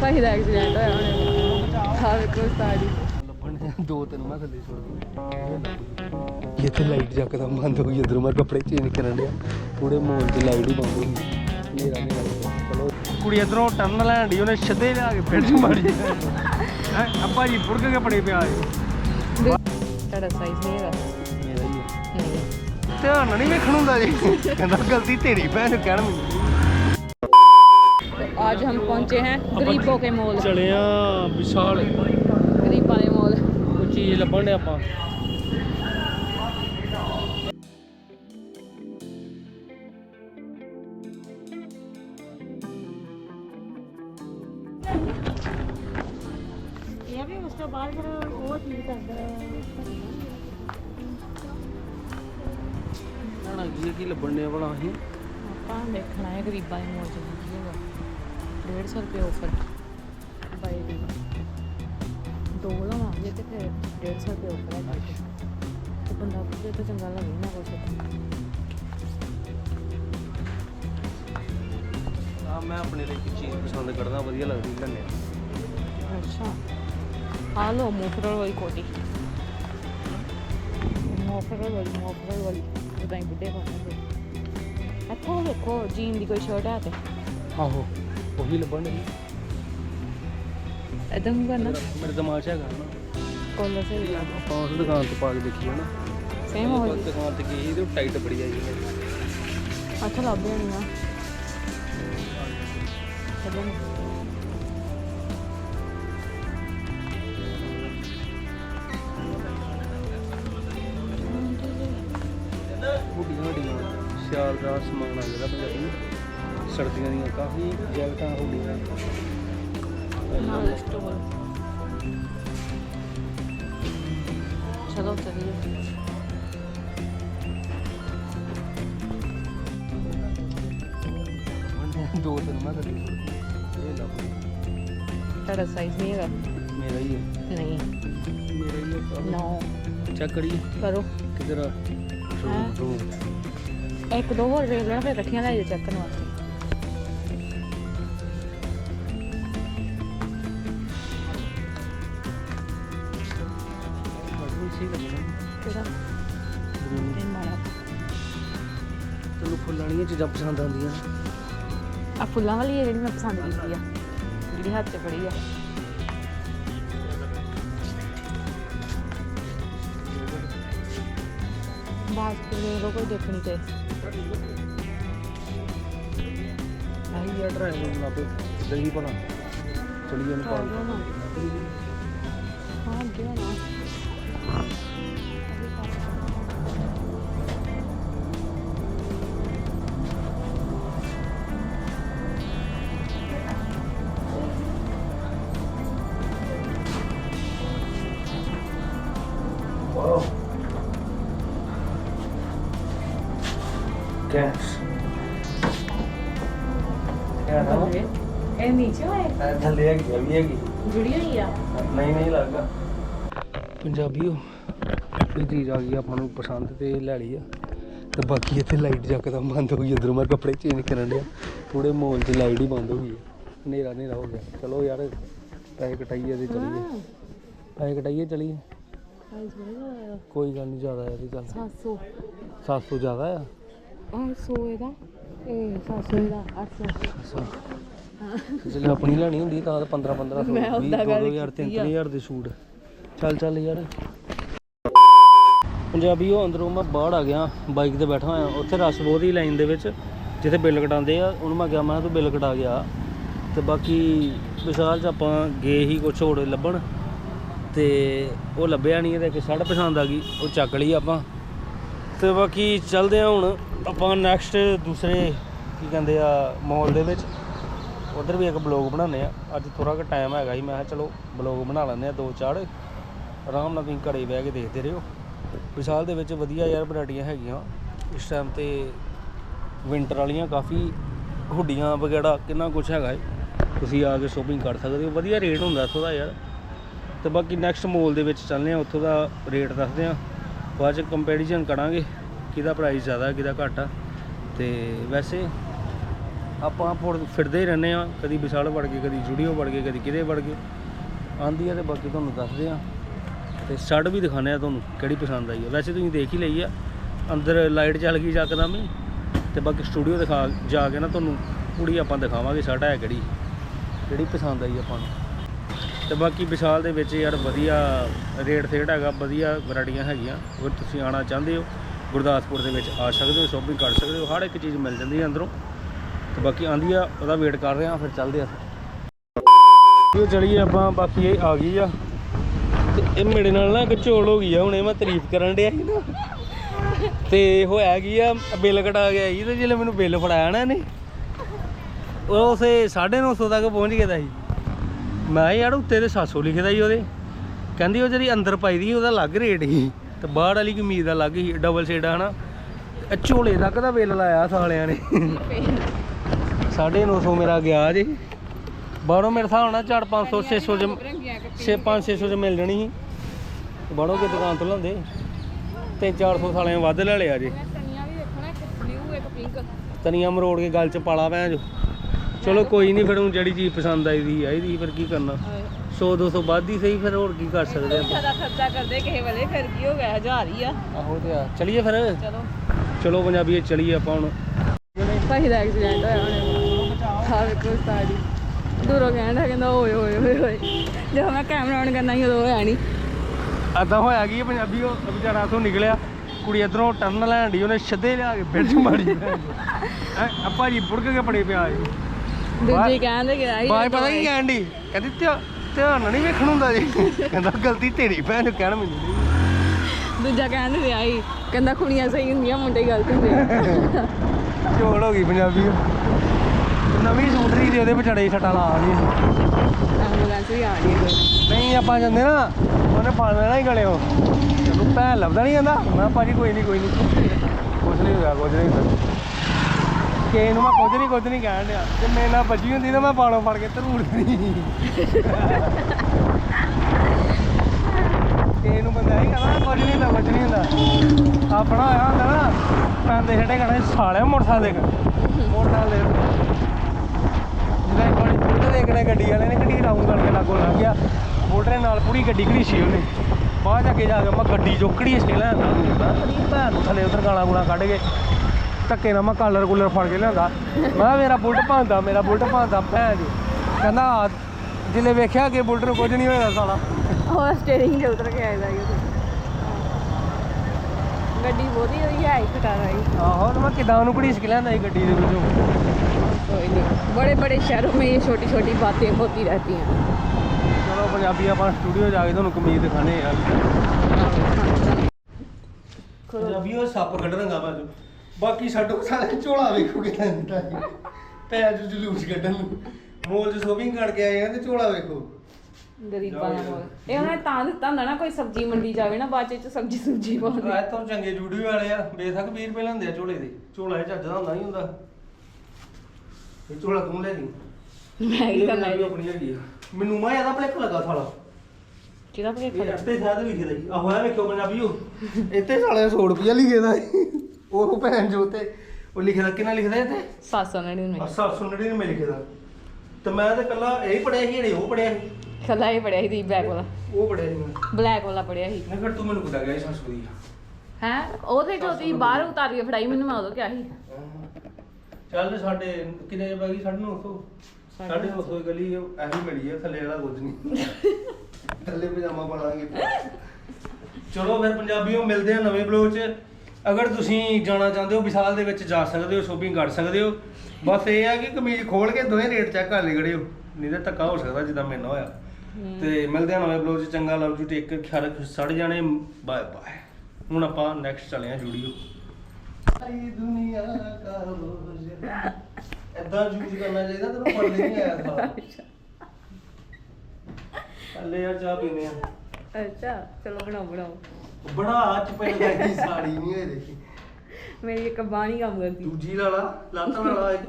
ਭਾਈ ਦਾ accident ਹੋਇਆ ਉਹਨੇ ਹਾਂ ਵੇਖੋ ਲੱਭਣ ਦੇ ਤਿੰਨ ਮੈਂ ਥੱਲੇ ਛੋੜ ਇੱਥੇ ਲਾਈਟ ਜੱਕਦਮ ਬੰਦ ਹੋ ਗਈ ਇਧਰੋਂ ਮੈਂ ਕੱਪੜੇ ਚੇਂਜ ਕਰਨ ਡਿਆ। ਪੂਰੇ ਮੋਲ ਦੀ ਲਾਈਟ ਹੀ ਬੰਦ ਹੋ ਗਈ। ਨੇਰਾ ਨੇਰਾ ਹੋ ਗਿਆ ਚਲੋ। ਕੁੜੀ ਇਧਰੋਂ ਟਰਨ ਲੈਣ ਦੀ ਉਹਨੇ ਸਿੱਧੇ ਲਿਆ ਕੇ ਫਿਰ ਮਾਰੀ। ਹੈ ਅੱਪਾ ਜੀ ਫੁਰਕ ਕੇ ਪੜੇ ਪਿਆ ਏ ਤੁਹਾਡਾ ਸਾਈਜ਼ ਨਹੀਂ ਹੈਗਾ। ਮੇਰਾ ਹੀ ਹੈ। ਨਹੀਂ। ਧਿਆਨ ਨਹੀਂ ਵੇਖਣ ਹੁੰਦਾ ਜੀ। ਕਹਿੰਦਾ ਗਲਤੀ ਤੇਰੀ ਭੈਣ ਨੂੰ ਕਹਿਣ ਮੈਨੂੰ आज हम पहुंचे हैं गरीबों के मॉल ਚਲੇ ਆ ਵਿਸ਼ਾਲ गरीबों के मॉल ਕੋਈ ਚੀਜ਼ ਲੱਭਣ ਦੇ ਆਪਾਂ ਇਹ ਵੀ ਉਸ ਤੋਂ ਬਾਅਦ ਫਿਰ ਉਹ ਚੀਜ਼ ਕਰਦਾ ਨਾ ਕੀ ਕੀ ਲੱਭਣ ਦੇ ਭਲਾ ਅਸੀਂ ਆਪਾਂ ਦੇਖਣਾ ਹੈ ਗਰੀਬਾਂ ਦੇ ਮੌਲ ਚ ਕੀ ਹੈਗਾ 150 ਰੁਪਏ ਆਫਰ ਬਾਈ ਦੀ। ਦੋ ਲਵਾਂਗੇ ਤੇ ਫਿਰ 150 ਰੁਪਏ ਆਫਰ ਹੈ ਤੇ ਬੰਦਾ ਪੁੱਛੇ ਤਾਂ ਚੰਗਾ ਲੱਗੇ ਨਾ ਕੁਛ। ਆ ਮੈਂ ਆਪਣੇ ਲਈ ਇੱਕ ਚੀਜ਼ ਪਸੰਦ ਕਰਦਾ ਵਧੀਆ ਲੱਗਦੀ ਲੈਣੇ ਅੱਛਾ। ਆ ਲੋ ਮੋਫਰਲ ਵਾਲੀ ਕੋਟੀ। ਮੋਫਰਲ ਵਾਲੀ ਮੋਫਰਲ ਵਾਲੀ। ਉਹਦਾ ਹੀ ਬੁੱਢੇ ਪਾਉਂਦੇ। ਇੱਥੋਂ ਦੇਖੋ ਜੀਨ ਦੀ ਕੋਈ ਸ਼ਰਟ ਹੈ ਤੇ। ਆਹੋ। ਉਹੀ ਲੱਭਣ ਦੇ ਇਦਾਂ ਹੀ ਕਰਨਾ? ਮੇਰੇ ਦਿਮਾਗ 'ਚ ਹੈਗਾ ਨਾ। ਕੋਲਰ ਸੇ ਲਿਆ ਆਪਾਂ ਉਸ ਦੁਕਾਨ ਤੋਂ ਪਾ ਕੇ ਦੇਖੀਏ ਨਾ। ਸੇਮ ਹੋ ਦੁਕਾਨ ਤੇ ਗਈ ਤੇ ਟਾਈਟ ਬੜੀ ਆਈ ਹੈ ਅੱਛਾ ਲੱਭ ਜਾਣੀ ਆ। ਚਲੋ। ਵੱਡੀਆਂ ਵੱਡੀਆਂ ਸਿਆਲ ਦਾ ਸਮਾਨ ਆ ਜਿਹੜਾ ਪੰਜਾਬੀ। ਸਰਦੀਆਂ ਦੀਆਂ ਕਾਫੀ ਜੈਕਟਾਂ ਹੁੰਦੀਆਂ ਨਾਲ ਸਟੋਰ ਚਲੋ ਚਲੀਏ ਦੋ ਤਿੰਨ ਮੈਂ ਕਰੀ ਇਹ ਲੱਭ ਤੁਹਾਡਾ ਸਾਈਜ਼ ਨਹੀਂ ਹੈਗਾ? ਮੇਰਾ ਹੀ ਹੈ। ਨਹੀਂ। ਮੇਰਾ ਹੀ ਹੈ ਨੋ। ਚੈੱਕ ਕਰੀ ਕਰੋ। ਕਿਧਰ ਆ? ਦੋ। ਇੱਕ ਦੋ ਹੋਰ ਵੇਖ ਲੈਣਾ ਫਿਰ ਇਕੱਠੀਆਂ ਲੈ ਜਾ ਚੈੱਕ ਕਰਨ ਵਾਸਤੇ। ਬੜੀ ਸੀ ਲੱਗਣਾ ਕਿਹੜਾ ਇਹ ਮਾੜਾ। ਤੈਨੂੰ ਫੁੱਲਾਂ ਵਾਲੀਆਂ ਚੀਜ਼ਾਂ ਪਸੰਦ ਆਉਂਦੀਆਂ ਆ ਫੁੱਲਾਂ ਵਾਲੀ ਹੈ ਜਿਹੜੀ ਮੈਂ ਪਸੰਦ ਕੀਤੀ ਆ। ਜਿਹੜੀ ਹੱਥ 'ਚ ਫੜੀ ਆ। ਬਾਸ ਵੇਖ ਲਓ ਕੋਈ ਦੇਖਣੀ ਤੇ। ਆਹੀ ਯਾਰ ਡਰਾਈਵਰ ਨਾ ਪੇ ਦਹੀਂ ਬਣਾ। ਚਲੀਏ ਨੂੰ ਗੈਸ ਕਿਆ ਨਾ ਇਹ ਨੀਚੇ ਹੋਏ। ਥੱਲੇ ਹੈਗੀ ਆ ਵੀ ਹੈਗੀ। ਜੁੜੀ ਹੋਈ ਆ। ਨਹੀਂ ਨਹੀਂ ਲੱਗਾ ਪੰਜਾਬੀਓ ਇਹ ਚੀਜ਼ ਆ ਗਈ ਆਪਾਂ ਨੂੰ ਪਸੰਦ ਤੇ ਲੈ ਲਈ ਆ। ਤੇ ਬਾਕੀ ਇੱਥੇ ਲਾਈਟ ਜੱਕਦਮ ਬੰਦ ਹੋ ਗਈ ਇਧਰੋਂ ਮੈਂ ਕੱਪੜੇ ਚੇਂਜ ਕਰਨ ਡਿਆ। ਪੂਰੇ ਮੋਲ 'ਚ ਲਾਈਟ ਹੀ ਬੰਦ ਹੋ ਗਈ ਹਨੇਰਾ ਹਨੇਰਾ ਹੋ ਗਿਆ। ਚਲੋ ਯਾਰ ਪੈਸੇ ਕਟਾਈਏ ਤੇ ਚਲੀਏ। ਪੈਸੇ ਕਟਾਈਏ ਚਲੀਏ। ਬੜਾ ਕੋਈ ਗੱਲ ਨਹੀਂ ਜ਼ਿਆਦਾ ਇਹਦੀ ਚੱਲ 700 700 ਜ਼ਿਆਦਾ ਆ? 800 ਇਹਦਾ ਇਹ 700 ਇਹਦਾ 800 ਅੱਛਾ ਜੇ ਆਪਣੀ ਲੈਣੀ ਹੁੰਦੀ ਤਾਂ 15 1500 ਮੈਂ ਉੱਦਾਂ ਗੱਲ 2000 ਕੀਤੀ ਆ। 3000 ਦੇ ਸੂਟ। ਚੱਲ ਚੱਲ ਯਾਰ। ਪੰਜਾਬੀ ਉਹ ਅੰਦਰੋਂ ਮੈਂ ਬਾਹਰ ਆ ਗਿਆ ਬਾਈਕ ਤੇ ਬੈਠਾ ਹੋਇਆ ਉੱਥੇ ਰਸ਼ ਬਹੁਤ ਹੀ ਲਾਈਨ ਦੇ ਵਿੱਚ ਜਿੱਥੇ ਬਿੱਲ ਕਟਾਉਂਦੇ ਆ ਉਹਨੂੰ ਮੈਂ ਕਿਹਾ ਮੈਂ ਕਿਹਾ ਤੂੰ ਬਿੱਲ ਕਟਾ ਗਿਆ ਤੇ ਬਾਕੀ ਵਿਸ਼ਾਲ ਚ ਆਪਾਂ ਗਏ ਹੀ ਕੁਛ ਹੋਰ ਲੱਭਣ ਤੇ ਉਹ ਲੱਭਿਆ ਨਹੀਂ ਇਹਦੇ ਇੱਕ ਸ਼ਰਟ ਪਸੰਦ ਆ ਗਈ ਉਹ ਚੱਕ ਲਈ ਆਪਾਂ। ਤੇ ਬਾਕੀ ਚੱਲਦੇ ਆ ਹੁਣ ਆਪਾਂ ਨੈਕਸਟ ਦੂਸਰੇ ਕੀ ਕਹਿੰਦੇ ਆ ਮਾਲ ਦੇ ਵਿੱਚ। ਉਧਰ ਵੀ ਇੱਕ ਬਲੌਗ ਬਣਾਉਂਦੇ ਆ। ਅੱਜ ਥੋੜਾ ਕੁ ਟਾਈਮ ਹੈਗਾ ਜੀ ਮੈਂ ਕਿਹਾ ਚਲੋ ਬਲੌਗ ਬਣਾ ਲੈਂਦੇ ਆ ਦੋ ਚਾਰ ਆਰਾਮ ਨਾਲ ਤੁਸੀਂ ਘਰੇ ਬਹਿ ਕੇ ਦੇਖਦੇ ਰਹੋ। ਵਿਸ਼ਾਲ ਦੇ ਵਿੱਚ ਵਧੀਆ ਯਾਰ ਵੈਰਾਈਟੀਆਂ ਹੈਗੀਆਂ। ਇਸ ਟਾਈਮ ਤੇ ਵਿੰਟਰ ਵਾਲੀਆਂ ਕਾਫੀ ਹੁੱਡੀਆਂ ਵਗੈਰਾ ਕਿੰਨਾ ਕੁਝ ਹੈਗਾ ਹੈ ਤੁਸੀਂ ਆ ਕੇ ਸ਼ੋਪਿੰਗ ਕਰ ਸਕਦੇ ਹੋ। ਵਧੀਆ ਰੇਟ ਹੁੰਦਾ ਇੱਥੋਂ ਦਾ ਯਾਰ। ਤੇ ਬਾਕੀ ਨੈਕਸਟ ਮੋਲ ਦੇ ਵਿੱਚ ਚੱਲਦੇ ਆ ਉੱਥੋਂ ਦਾ ਰੇਟ ਦੱਸਦੇ ਆ ਬਾਅਦ ਚ ਕੰਪੈਰੀਜ਼ਨ ਕਰਾਂਗੇ ਕਿਹਦਾ ਪ੍ਰਾਈਸ ਜ਼ਿਆਦਾ, ਕਿਹਦਾ ਘੱਟ ਆ। ਤੇ ਵੈਸੇ ਆਪਾਂ ਫੁਰ- ਫਿਰਦੇ ਹੀ ਰਹਿੰਦੇ ਆ ਕਦੀ ਵਿਸ਼ਾਲ ਵੜ ਗਏ ਕਦੀ ਜੁੜੀਓ ਵੜ ਗਏ ਕਦੀ ਕਿਤੇ ਵੜ ਗਏ ਆਂਦੀ ਆ ਤੇ ਬਾਕੀ ਤੁਹਾਨੂੰ ਦੱਸਦੇ ਆ ਤੇ ਸ਼ਰਟ ਵੀ ਦਿਖਾਣੇ ਆ ਤੁਹਾਨੂੰ ਕਿਹੜੀ ਪਸੰਦ ਆਈ ਆ। ਵੈਸੇ ਤੁਸੀਂ ਦੇਖ ਹੀ ਲਈ ਆ। ਅੰਦਰ ਲਾਈਟ ਚੱਲ ਗਈ ਜੱਕਦਮ ਹੀ। ਤੇ ਬਾਕੀ ਸਟੂਡੀਓ ਦਿਖਾ, ਜਾ ਕੇ ਨਾ ਤੁਹਾਨੂੰ ਪੂਰੀ ਆਪਾਂ ਦਿਖਾਵਾਂਗੇ ਸ਼ਰਟ ਹੈ ਕਿਹੜੀ। ਕਿਹੜੀ ਪਸੰਦ ਆਈ ਆਪਾਂ ਨੂੰ? ਤੇ ਬਾਕੀ ਵਿਸ਼ਾਲ ਦੇ ਵਿੱਚ ਯਾਰ ਵਧੀਆ ਰੇਟ ਥੇਟ ਹੈਗਾ, ਵਧੀਆ ਵੈਰਾਈਟੀਆਂ ਹੈਗੀਆਂ। ਅਗਰ ਤੁਸੀਂ ਆਣਾ ਚਾਹੁੰਦੇ ਹੋ, ਗੁਰਦਾਸਪੁਰ ਦੇ ਵਿੱਚ ਆ ਸਕਦੇ ਹੋ ਸ਼ੋਪਿੰਗ ਕਰ ਸਕਦੇ ਹੋ, ਹਰ ਇੱਕ ਚੀਜ਼ ਮਿਲ ਜਾਂਦੀ ਹੈ ਅੰਦਰੋਂ। ਤੇ ਬਾਕੀ ਆਂਦੀ ਆ, ਉਹਦਾ ਵੇਟ ਕਰ ਰਹੇ ਆ ਫਿਰ ਚੱਲਦੇ ਆ ਇਹ ਚਲੀਏ ਆਪਾਂ, ਬਾਕੀ ਇਹ ਆ ਗਈ ਆ। ਤੇ ਇਹ ਮੇਰੇ ਨਾਲ ਨਾ ਇੱਕ ਝੋਲ ਹੋ ਗਈ ਆ, ਹੁਣੇ ਮੈਂ ਤਾਰੀਫ ਕਰਨ ਡਿਆ ਸੀ ਨਾ। ਤੇ ਹੋਇਆ ਕੀ ਆ, ਬਿੱਲ ਕਟਾ ਗਿਆ ਸੀ ਤੇ ਜਿਹੜੇ ਮੈਨੂੰ ਬਿੱਲ ਫੜਾਇਆ ਨਾ ਇਹਨੇ, ਉਹ ਉਸੇ 950 ਤੱਕ ਪਹੁੰਚ ਗਿਆ ਸੀ। ਮੈਂ ਯਾਰ ਉੱਤੇ ਤੇ 700 ਲਿਖਦਾ ਸੀ ਉਹਦੇ। ਕਹਿੰਦੀ ਉਹ ਜਿਹੜੀ ਅੰਦਰ ਪਾਈ ਦੀ ਉਹਦਾ ਅਲੱਗ ਰੇਟ ਸੀ। ਤੇ ਬਾਹਰ ਵਾਲੀ ਕਮੀਜ਼ ਦਾ ਅਲੱਗ ਸੀ ਡਬਲ ਸ਼ੇਡ ਹਨਾ। ਝੋਲੇ ਤੱਕ ਦਾ ਬਿੱਲ ਲਾਇਆ ਸਾਲਿਆਂ ਨੇ। 950 ਮੇਰਾ ਗਿਆ ਜੀ। ਬਾਹਰੋਂ ਮੇਰੇ ਹਿਸਾਬ ਨਾਲ 4 500 600 ਚ 6 5 600 ਚ ਮਿਲ ਜਾਣੀ ਸੀ। ਬਾਹਰੋਂ ਕੇ ਦੁਕਾਨ ਤੋਂ ਲੈਂਦੇ ਤੇ 400 ਸਾਲਿਆਂ ਵੱਧ ਲੈ ਲਿਆ ਜੀ। ਤਨੀਆਂ ਵੀ ਦੇਖੋ ਨਾ ਇੱਕ ਬਲੂ ਇੱਕ ਪਿੰਕ ਤਨੀਆਂ ਮਰੋੜ ਕੇ ਗਲ ਚ ਪਾਲਾ ਭੈਣ ਜੋ ਚਲੋ ਕੋਈ ਨਹੀਂ ਫਿਰ ਹੁਣ ਜਿਹੜੀ ਚੀਜ਼ ਪਸੰਦ ਆਈ ਦੀ ਆਈ ਦੀ ਫਿਰ ਕੀ ਕਰਨਾ? 100 200 ਵੱਧ ਹੀ ਸਹੀ ਫਿਰ ਹੋਰ ਕੀ ਕਰ ਸਕਦੇ ਆਪਾਂ? ਜ਼ਿਆਦਾ ਖਰਚਾ ਕਰਦੇ ਕਿਸੇ ਵੇਲੇ ਫਿਰ ਕੀ ਹੋ ਗਿਆ ਹਜ਼ਾਰ ਹੀ ਆ। ਆਹੋ ਤੇ ਆ। ਚਲਿਏ ਫਿਰ? ਚਲੋ। ਚਲੋ ਪੰਜਾਬੀ ਇਹ ਚਲੀਏ ਆਪਾਂ ਹੁਣ। ਭਾਈ ਦਾ ਐਕਸੀਡੈਂਟ ਹੋਇਆ ਉਹਨੇ ਹਾਂ ਵੇਖੋ ਸਾਡੀ। ਦੂਰੋਂ ਕਹਿੰਦਾ ਕਹਿੰਦਾ ਓਏ ਓਏ ਓਏ ਓਏ। ਜਦੋਂ ਮੈਂ ਕੈਮਰਾ ਆਨ ਕਰਨਾ ਸੀ ਉਦੋਂ ਹੋਇਆ ਨਹੀਂ ਏਦਾਂ ਹੋਇਆ ਕੀ ਪੰਜਾਬੀ ਉਹ? ਵਿਚਾਰਾ ਤੋਂ ਨਿਕਲਿਆ ਕੁੜੀ ਇਧਰੋਂ ਟਰਨ ਲੈਣ ਦੀ ਉਹਨੇ ਸਿੱਧੇ ਲਿਆ ਕੇ ਵਿੱਚ ਮਾਰੀ। ਹੈ? ਆਪਾਂ ਜੀ ਬੁੜਕ ਕੇ ਪੜੇ ਪਿਆ ਜੀ ਦੂਜੀ ਕਹਿੰਦੇ ਕਿ ਆਈ ਬਾਈ ਪਤਾ ਕੀ ਕਹਿਣ ਦੀ ਕਹਿੰਦੀ ਧਿਆ- ਧਿਆਨ ਨਾਲ ਨਹੀਂ ਵੇਖਣ ਹੁੰਦਾ ਜੀ। ਕਹਿੰਦਾ ਗਲਤੀ ਤੇਰੀ ਭੈਣ ਨੂੰ ਕਹਿਣ ਮੈਨੂੰ ਨਹੀਂ। ਦੂਜਾ ਕਹਿੰਦੇ ਤੇ ਆਈ ਕਹਿੰਦਾ ਕੁੜੀਆਂ ਸਹੀ ਹੁੰਦੀਆਂ ਮੁੰਡੇ ਗਲਤ ਹੁੰਦੇ ਆ। ਝੋਲ ਹੋ ਗਈ ਪੰਜਾਬੀ ਨਵੀਂ ਸੂਟਰੀ ਦੇ ਉਹਦੇ ਵਿਚੜੇ ਛਟਾ ਲਾ ਲਈ ਐਂਬੂਲੈਂਸ ਵੀ ਆ ਗਈ ਕੋਈ ਨਹੀਂ ਆਪਾਂ ਜਾਂਦੇ ਨਾ ਉਹਨੇ ਫੜ ਲੈਣਾ ਹੀ ਗਲਿਓ। ਤੈਨੂੰ ਭੈਣ ਲੱਭਦਾ ਨਹੀਂ ਜਾਂਦਾ। ਮੈਂ ਕਿਹਾ ਭਾਜੀ ਕੋਈ ਨਹੀਂ ਕੋਈ ਨਹੀਂ ਕੁਝ ਨਹੀਂ ਹੋਇਆ ਕੁਝ ਨਹੀਂ ਹੋਇਆ। ਕੇ ਨੂੰ ਮੈਂ ਕੁਝ ਨਹੀਂ ਕੁਝ ਨਹੀਂ ਕਹਿਣ ਡਿਆ। ਜੇ ਮੇਰੇ ਨਾਲ ਵੱਜੀ ਹੁੰਦੀ ਤਾਂ ਮੈਂ ਬਾਲੋਂ ਫੜ ਕੇ ਧਰੂੜਦੀ ਕੇ ਨੂੰ ਬੰਦਾ ਹੀ ਕਹਿੰਦਾ, ਕੁਝ ਨਹੀਂ ਹੁੰਦਾ, ਕੁਝ ਨਹੀਂ ਹੁੰਦਾ। ਆਪਣਾ ਹੋਇਆ ਹੁੰਦਾ ਨਾ, ਪੈਂਦੇ ਛੱਡੇ ਕਹਣਾ ਸਾਲਿਆ ਮੋਟਰਸਾਈਕਲ ਦੇਖ। ਮੋਟਰਸਾਈਕਲ ਦੇਖ। ਜਿਹੜਾ ਇੱਕ ਵਾਰੀ ਬੁਲਟ ਗੱਡੀ ਵਾਲੇ ਨੇ, ਗੱਡੀ ਰਾਉਂਡ ਕਰਕੇ ਲਾਗੋਂ ਲੰਘ ਗਿਆ। ਬੁਲਟ ਨਾਲ ਪੂਰੀ ਗੱਡੀ ਘੜੀਸੀ ਉਹਨੇ। ਬਾਅਦ 'ਚ ਅੱਗੇ ਜਾ ਕੇ ਮੈਂ ਗੱਡੀ ਚੋਂ ਘੜੀਸ ਕੇ ਲਿਆਂਦਾ ਮੈਂ ਕਿਹਾ ਭੈਣ ਨੂੰ ਥੱਲੇ ਉਧਰ ਗਾਲਾਂ ਗੁਲਾਂ ਕੱਢ ਕੇ। ਧੱਕੇ ਨਾਲ ਮੈਂ ਕਾਲਰ ਕੂਲਰ ਫੜ ਕੇ ਲਿਆਂਦਾ ਮੈਂ ਕਿਹਾ ਮੇਰਾ ਬੁਲਟ ਭਾਂਦਾ ਮੇਰਾ ਬੁਲਟ ਭਾਂਦਾ ਭੈਣ ਜੀ ਕਹਿੰਦਾ ਆ ਜਿਲੇ ਵੇਖਿਆ ਕਿ ਬੁਲਟ ਨੂੰ ਕੁਝ ਨਹੀਂ ਹੋਇਆ ਸਾਲਾ ਉਹ ਸਟੀਅਰਿੰਗ ਦੇ ਉਤਰ ਕੇ ਆਇਦਾ ਇਹ ਗੱਡੀ ਬਹੁਤੀ ਹੋਈ ਹੈ ਇੱਕ ਟਾਰਾ ਹੀ ਆਹੋ ਤੇ ਮੈਂ ਕਿਦਾਂ ਉਹਨੂੰ ਘੜੀਸ ਕੇ ਲਿਆਂਦਾ ਸੀ ਗੱਡੀ ਦੇ ਵਿੱਚੋਂ कोई नहीं बड़े बड़े शहरों में ये छोटी छोटी बातें होती रहती हैं ਚਲੋ ਪੰਜਾਬੀ ਆਪਾਂ ਸਟੂਡੀਓ ਜਾ ਕੇ ਤੁਹਾਨੂੰ ਕਮੀਜ਼ ਦਿਖਾਣੇ ਯਾਰ ਪੰਜਾਬੀ ਉਹ ਸੱਪ ਕੱਢਣਗਾ ਬਾਜੂ ਬਾਕੀ ਛੱਡੋ ਸਾਰੇ ਝੋਲਾ ਵੇਖੋ ਕਿਦਾਂ ਦਿੱਤਾ ਪੈਰ ਚ ਜਲੂਸ ਕੱਢਣ ਨੂੰ। ਮੋਲ ਚ ਸ਼ੋਪਿੰਗ ਕਰਕੇ ਆਏ ਆ ਤੇ ਝੋਲਾ ਵੇਖੋ। ਗਰੀਬਾਂ ਦਾ ਮੋਲ। ਇਹ ਉਹਨੇ ਤਾਂ ਦਿੱਤਾ ਹੁੰਦਾ ਨਾ ਕੋਈ ਸਬਜ਼ੀ ਮੰਡੀ ਜਾਵੇ ਨਾ ਬਾਅਦ ਚ ਸਬਜ਼ੀ ਸੁਬਜੀ ਪਾਉਂਦੇ। ਆਏ ਤਾਂ ਚੰਗੇ ਜੂੜੀ ਵਾਲੇ ਆ ਬੇਸ਼ੱਕ 20 ਰੁਪਏ ਲੈਂਦੇ ਆ ਝੋਲੇ ਦੇ। ਝੋਲਾ ਇਹ ਚੱਜ ਦਾ ਹੁੰਦਾ ਨਹੀਂ ਹੁੰਦਾ। ਇਹ ਝੋਲਾ ਤੂੰ ਲੈ ਦੀ ਮੈਂ ਕੀ ਇਹ ਕਰਨਾ ਇਹ ਆਪਣੀ ਹੈਗੀ ਆ। ਮੈਨੂੰ ਮੈਂ ਇਹਦਾ ਭਲੇਖ ਲੱਗਾ ਸਾਲਾ। ਕਿਹਦਾ ਭੇਖ ਇਹ ਅੱਤੇ ਸਾਧ ਲਿਖੇ ਦਾ ਜੀ ਆਹੋ ਆ ਵੇਖਿਓ ਪੰਜਾਬੀ ਉਹ। ਇੱਥੇ ਸਾਲੇ 100 ਰੁਪਿਆ ਲਿਖੇ ਦਾ ਉਹ ਭੈਣ ਜੋ ਤੇ ਉਹ ਲਿਖਦਾ ਇੱਥੇ 799 ਅਸਾ ਸੁਣੜੀ ਨੇ ਮੈਂ ਲਿਖੇ ਦਾ ਤੇ ਮੈਂ ਤਾਂ ਕੱਲਾ ਇਹ ਹੀ ਪੜਿਆ ਸੀ ਜਿਹੜੇ ਉਹ ਪੜਿਆ ਸੀ? ਕੱਲਾ ਇਹ ਪੜਿਆ ਸੀ ਦੀ ਬੈਕ ਵਾਲਾ। ਉਹ ਪੜਿਆ ਸੀ ਮੈਂ। ਬਲੈਕ ਵਾਲਾ ਪੜਿਆ ਸੀ। ਨਹੀਂ ਫਿਰ ਤੂੰ ਮੈਨੂੰ ਕੁੱਟਾ ਗਿਆ ਸੰਸਕ੍ਰਿਤੀ ਹੈ? ਉਹਦੇ ਚੋਂ ਤੁਸੀਂ ਬਾਹਰ ਉਤਾਰ ਕੇ ਫੜਾਈ ਮੈਨੂੰ ਮੈਂ ਉਦੋਂ ਕਿਹਾ ਸੀ। ਚੱਲ ਸਾਡੇ ਕਿੰਨੇ ਬਾਗੀ 950 ਸਾਢੇ 900 ਦੀ ਗਲੀ ਐਹੀ ਮਿਲੀ ਆ ਥੱਲੇ ਵਾਲਾ ਕੁਝ ਨਹੀਂ। ਥੱਲੇ ਪਜਾਮਾ ਪਾਲਾਂਗੇ ਚਲੋ ਫਿਰ ਪੰਜਾਬੀਓ ਮਿਲਦੇ ਆ ਨਵੇਂ ਬਲੌਗ 'ਚ। ਅਗਰ ਤੁਸੀਂ ਜਾਣਾ ਚਾਹੁੰਦੇ ਹੋ ਵਿਸ਼ਾਲ ਦੇ ਵਿੱਚ ਜਾ ਸਕਦੇ ਹੋ ਸ਼ੋਪਿੰਗ ਕਰ ਸਕਦੇ ਹੋ ਬਸ ਇਹ ਆ ਕਿ ਕਮੀਜ਼ ਖੋਲ ਕੇ ਦੋਵੇਂ ਰੇਟ ਚੈੱਕ ਕਰ ਲਿਖੜੇ ਹੋ। ਨਹੀਂ ਤਾਂ ਧੱਕਾ ਹੋ ਸਕਦਾ ਜਿੱਦਾਂ ਮੇਰੇ ਨਾਲ ਹੋਇਆ। ਤੇ ਮਿਲਦੇ ਆ ਨਵੇਂ ਬਲੌਗ 'ਚ। ਚੰਗਾ ਲਵ ਯੂ ਟੇਕ ਕੇ ਖਿਆਲ ਰੱਖੋ ਸੜ ਜਾਣੇ। ਬਾਏ ਬਾਏ ਹੁਣ ਆਪਾਂ ਨੈਕਸਟ ਚੱਲੇ ਆ ਜੁੜੀਓ ਸਾਰੀ ਦੁਨੀਆ ਕਾ ਰੋਜ਼। ਐਦਾਂ ਯੂਜ਼ ਕਰਨਾ ਚਾਹੀਦਾ ਤੈਨੂੰ ਪੜ੍ਹ ਨਹੀਂ ਆਇਆ ਥਾ ਚੱਲੇ ਯਾਰ ਚਾਹ ਪੀਨੇ ਆ ਅੱਛਾ ਚਲੋ ਬਣਾਓ ਬਣਾਓ। ਬੜਾ ਚ ਪੈ ਗਈ ਸਾੜੀ ਨਹੀਂ ਹੋਏ ਦੇਖੀ। ਮੇਰੀ ਇੱਕ ਬਾਣੀ ਕੰਮ ਕਰਦੀ। ਦੂਜੀ ਲਾਲਾ ਲੱਤ ਵਾਲਾ ਇੱਕ।